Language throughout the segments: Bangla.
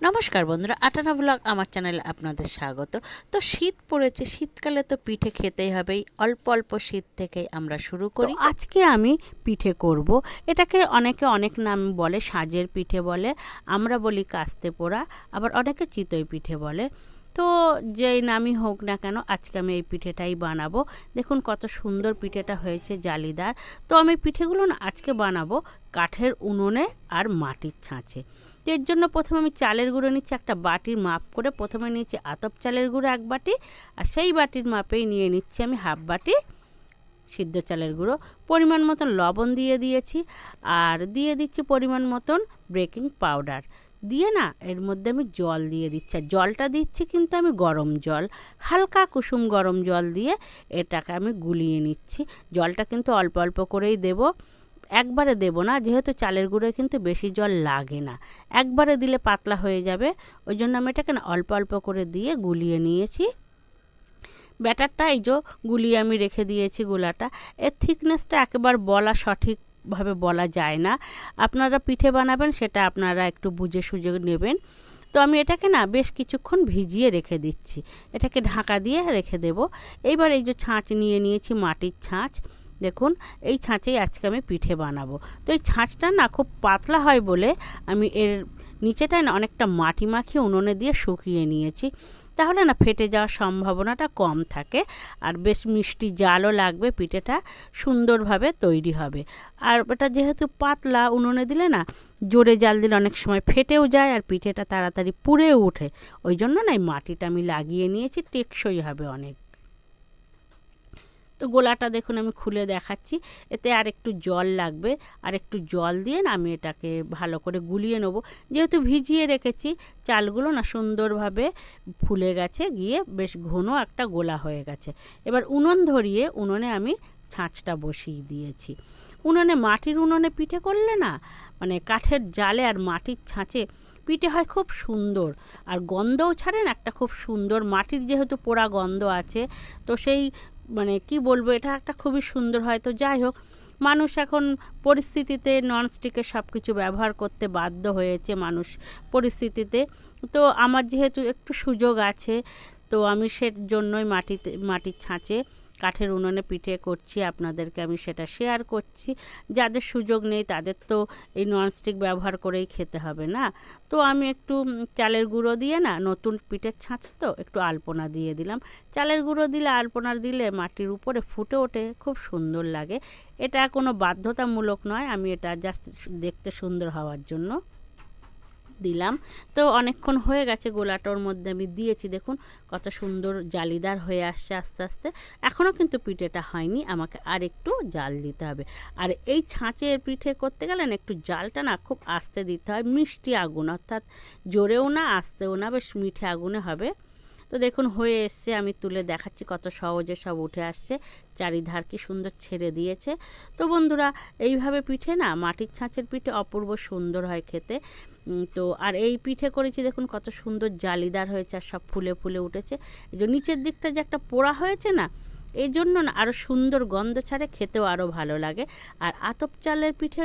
নমস্কার বন্ধুরা আটানা ব্লগ আমার চ্যানেলে আপনাদের স্বাগত। তো শীত পড়েছে শীতকালে তো পিঠে খেতেই হবেই অল্প অল্প শীত থেকেই আমরা শুরু করি। আজকে আমি পিঠে করব। এটাকে অনেকে অনেক নাম বলে সাজের পিঠে বলে আমরা বলি কাস্তে পোড়া আবার অনেকে চিতই পিঠে বলে। তো যেই নামই হোক না কেন, আজকে আমি এই পিঠেটাই বানাবো। দেখুন কত সুন্দর পিঠেটা হয়েছে জালিদার। তো আমি পিঠেগুলো না আজকে বানাবো কাঠের উনুনে আর মাটির ছাঁচে। তো এর জন্য প্রথমে আমি চালের গুঁড়ো নিচ্ছি, একটা বাটির মাপ করে প্রথমে নিচ্ছি আতপ চালের গুঁড়ো এক বাটি, আর সেই বাটির মাপেই নিয়ে নিচ্ছি আমি হাফ বাটি সিদ্ধ চালের গুঁড়ো। পরিমাণ মতন লবণ দিয়ে দিয়েছি, আর দিয়ে দিচ্ছি পরিমাণ মতন বেকিং পাউডার। দিয়ে না, এর মধ্যে আমি জল দিয়ে দিচ্ছি। জলটা দিচ্ছি কিন্তু আমি গরম জল, হালকা কুসুম গরম জল দিয়ে এটাকে আমি গুলিয়ে নিচ্ছি। জলটা কিন্তু অল্প অল্প করেই দেব। একবারে দেব না, যেহেতু চালের গুঁড়োয় কিন্তু বেশি জল লাগে না। একবারে দিলে পাতলা হয়ে যাবে, ওই জন্য আমি এটাকে না অল্প অল্প করে দিয়ে গুলিয়ে নিয়েছি। ব্যাটারটা এই যে গুলিয়ে আমি রেখে দিয়েছি গোলাটা, এর থিকনেসটা একেবার বলা সঠিকভাবে বলা যায় না। আপনারা পিঠে বানাবেন, সেটা আপনারা একটু বুঝে সুঝে নেবেন। তো আমি এটাকে না বেশ কিছুক্ষণ ভিজিয়ে রেখে দিচ্ছি। এটাকে ঢাকা দিয়ে রেখে দেব। এইবার এই যে ছাঁচ নিয়ে নিয়েছি, মাটির ছাঁচ। দেখুন, এই ছাঁচেই আজকে আমি পিঠে বানাবো। তো এই ছাঁচটা না খুব পাতলা হয় বলে আমি এর নিচেটায় না অনেকটা মাটি মাখিয়ে উনুনে দিয়ে শুকিয়ে নিয়েছি। তাহলে না ফেটে যাওয়ার সম্ভাবনাটা কম থাকে আর বেশ মিষ্টি জালও লাগবে, পিঠেটা সুন্দরভাবে তৈরি হবে। আর এটা যেহেতু পাতলা, উনুনে দিলে না জোরে জাল দিলে অনেক সময় ফেটেও যায় আর পিঠেটা তাড়াতাড়ি পুড়েও ওঠে। ওই জন্য না এই মাটিটা আমি লাগিয়ে নিয়েছি, টেকসই হবে অনেক। তো গোলাটা দেখুন আমি খুলে দেখাচ্ছি। এতে আর একটু জল লাগবে। আর একটু জল দিয়ে আমি এটাকে ভালো করে গুলিয়ে নেব। যেহেতু ভিজিয়ে রেখেছি, চালগুলো না সুন্দরভাবে ফুলে গেছে, গিয়ে বেশ ঘন একটা গোলা হয়ে গেছে। এবার উনুন ধরিয়ে উনুনে আমি ছাঁচটা বসিয়ে দিয়েছি। উনুনে মাটির উনুনে পিঠে করলে না মানে কাঠের জালে আর মাটির ছাঁচে পিঠে হয় খুব সুন্দর। আর গন্ধও ছাড়েন একটা খুব সুন্দর মাটির যেহেতু পোড়া গন্ধ আছে, তো সেই মানে কি বলব, এটা একটা খুবই সুন্দর হয়। তো যাই হোক, মানুষ এখন পরিস্থিতিতে ননস্টিকের সব কিছু ব্যবহার করতে বাধ্য হয়েছে মানুষ পরিস্থিতিতে। তো আমার যেহেতু একটু সুযোগ আছে, তো আমি সে জন্যই মাটিতে, মাটির ছাঁচে কাঠের উনুনে পিঠে করছি, আপনাদেরকে আমি সেটা শেয়ার করছি। যাদের সুযোগ নেই তাদের তো এই ননস্টিক ব্যবহার করেই খেতে হবে না। তো আমি একটু চালের গুঁড়ো দিয়ে না নতুন পিঠের ছাঁচ তো একটু আলপনা দিয়ে দিলাম। চালের গুঁড়ো দিলে আলপনা দিলে মাটির উপরে ফুটে ওঠে, খুব সুন্দর লাগে। এটা কোনো বাধ্যতামূলক নয়, আমি এটা জাস্ট দেখতে সুন্দর হওয়ার জন্য। দিলাম। তো অনেকক্ষণ হয়ে গেছে গোলাটার মধ্যে, আমি দিয়েছি। দেখুন কত সুন্দর জালিদার হয়ে আসছে আস্তে আস্তে। এখনও কিন্তু পিঠেটা হয়নি, আমাকে আর একটু জাল দিতে হবে। আর এই ছাঁচের পিঠে করতে গেলে না, একটু জালটা না খুব আস্তে দিতে হয়, মিষ্টি আগুন, অর্থাৎ জোরেও না, আস্তেও না, বেশ মিঠে আগুনে হবে। তো দেখুন হয়ে এসছে, আমি তুলে দেখাচ্ছি কত সহজে সব উঠে আসছে। চারিধার কি সুন্দর ছেড়ে দিয়েছে। তো বন্ধুরা, এইভাবে পিঠে না মাটির ছাঁচের পিঠে অপূর্ব সুন্দর হয় খেতে। তো আর এই পিঠে করেছি দেখুন কত সুন্দর জালিদার হয়েছে আর সব ফুলে ফুলে উঠেছে। এই যে নিচের দিকটা যে একটা পোড়া হয়েছে না, এই জন্য না আরও সুন্দর গন্ধ ছাড়ে খেতেও আরও ভালো লাগে। আর আতপ চালের পিঠে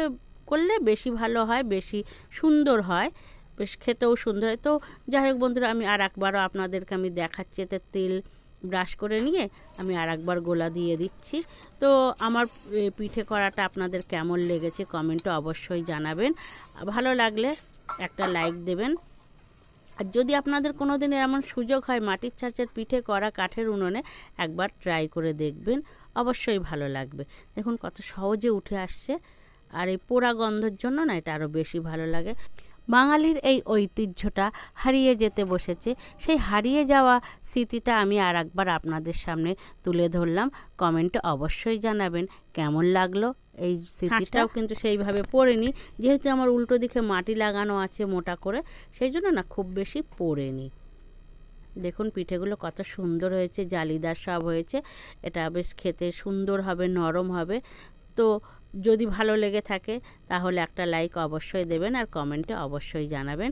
করলে বেশি ভালো হয়, বেশি সুন্দর হয়। বেশ খেতেও সুন্দর হয়। তো যাই হোক বন্ধুরা, আমি আর একবারও আপনাদেরকে আমি দেখাচ্ছি। এতে তেল ব্রাশ করে নিয়ে আমি আর একবার গোলা দিয়ে দিচ্ছি। তো আমার পিঠে করাটা আপনাদের কেমন লেগেছে কমেন্টে অবশ্যই জানাবেন। ভালো লাগলে একটা লাইক দেবেন। আর যদি আপনাদের কোনো দিন এমন সুযোগ হয় মাটির ছাঁচের পিঠে করা কাঠের উনুনে, একবার ট্রাই করে দেখবেন। অবশ্যই ভালো লাগবে। দেখুন কত সহজে উঠে আসছে। আর এই পোড়া গন্ধের জন্য না এটা আরও বেশি ভালো লাগে। বাঙালির এই ঐতিহ্যটা হারিয়ে যেতে বসেছে। সেই হারিয়ে যাওয়া স্মৃতিটা আমি আর একবার আপনাদের সামনে তুলে ধরলাম। কমেন্টে অবশ্যই জানাবেন কেমন লাগল? এই স্মৃতিটাও কিন্তু সেইভাবে পড়েনি। যেহেতু আমার উল্টো দিকে মাটি লাগানো আছে মোটা করে সেই জন্য না খুব বেশি পড়েনি। দেখুন পিঠেগুলো কত সুন্দর হয়েছে জালিদার সব হয়েছে। এটা বেশ খেতে সুন্দর হবে নরম হবে। তো যদি ভালো লেগে থাকে তাহলে একটা লাইক অবশ্যই দেবেন আর কমেন্টে অবশ্যই জানাবেন।